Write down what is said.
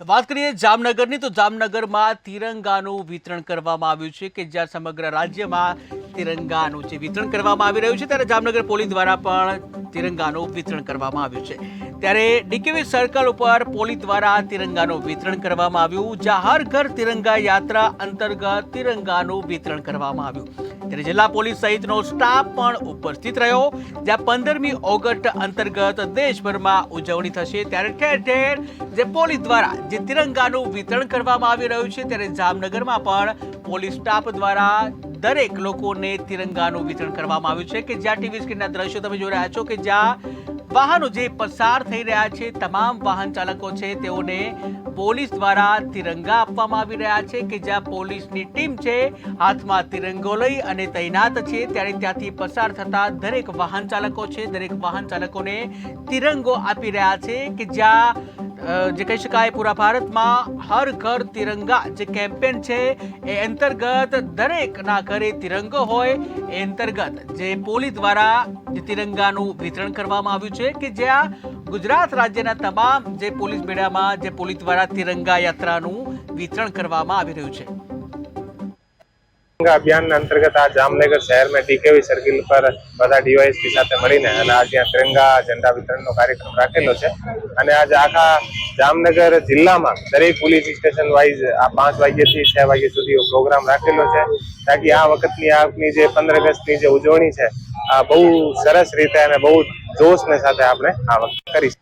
વાત કરીએ જામનગરની, તો જામનગરમાં તિરંગાનું વિતરણ કરવામાં આવ્યું છે કે જ્યાં સમગ્ર રાજ્યમાં તિરંગાનું જે વિતરણ કરવામાં આવી રહ્યું છે, ત્યારે જામનગર પોલીસ દ્વારા પણ તિરંગાનું વિતરણ કરવામાં આવ્યું છે. ત્યારે ડીકેવી સર્કલ ઉપર પોલીસ દ્વારા તિરંગાનું વિતરણ કરવામાં આવ્યું, જ્યાં હર ઘર તિરંગા યાત્રા અંતર્ગત તિરંગાનું વિતરણ કરવામાં આવ્યું. ત્યારે જિલ્લા પોલીસ સહિતનો સ્ટાફ પણ ઉપસ્થિત રહ્યો, જ્યાં પંદરમી ઓગસ્ટ અંતર્ગત દેશભરમાં ઉજવણી થશે. ત્યારે ઠેર ઠેર જે પોલીસ દ્વારા જે તિરંગાનું વિતરણ કરવામાં આવી રહ્યું છે, ત્યારે જામનગરમાં પણ પોલીસ સ્ટાફ દ્વારા દરેક લોકોને તિરંગાનું વિતરણ કરવામાં આવ્યું છે કે જ્યાં ટીવી સ્ક્રીનના દ્રશ્યો તમે જોઈ રહ્યા છો કે જ્યાં વાહનો જે પસાર થઈ રહ્યા છે, તમામ વાહન ચાલકો છે, તેઓને પોલીસ દ્વારા તિરંગા આપવામાં આવી રહ્યા છે કે જ્યાં પોલીસની ટીમ છે, હાથમાં તિરંગો લઈ અને તૈનાત છે, ત્યારે ત્યાંથી પસાર થતા દરેક વાહન ચાલકો છે, દરેક વાહન ચાલકોને તિરંગો આપી રહ્યા છે કે જ્યાં જે કહી શકાય, પૂરા ભારતમાં હર ઘર તિરંગા જે કેમ્પેન છે, એ અંતર્ગત દરેકના ઘરે તિરંગો હોય, એ અંતર્ગત જે પોલીસ દ્વારા જે તિરંગાનું વિતરણ કરવામાં આવ્યું છે કે જ્યાં ગુજરાત રાજ્યના તમામ જે પોલીસ બેડામાં, જે પોલીસ દ્વારા તિરંગા યાત્રાનું વિતરણ કરવામાં આવી રહ્યું છે. અભિયાન અંતર્ગત આ જામનગર શહેરમાં ડીકેવી સર્કિલ પર બધા ડીવાયએસપી સાથે મળીને અને આ ત્યાં તિરંગા ઝંડા વિતરણનો કાર્યક્રમ રાખેલો છે. અને આજે આખા જામનગર જિલ્લામાં દરેક પોલીસ સ્ટેશન વાઇઝ આ પાંચ વાગ્યાથી છ વાગ્યા સુધી પ્રોગ્રામ રાખેલો છે. તાકી આ વખતની આપની જે પંદર ઓગસ્ટની જે ઉજવણી છે, આ બહુ સરસ રીતે અને બહુ જોશને સાથે આપણે આ વખતે કરી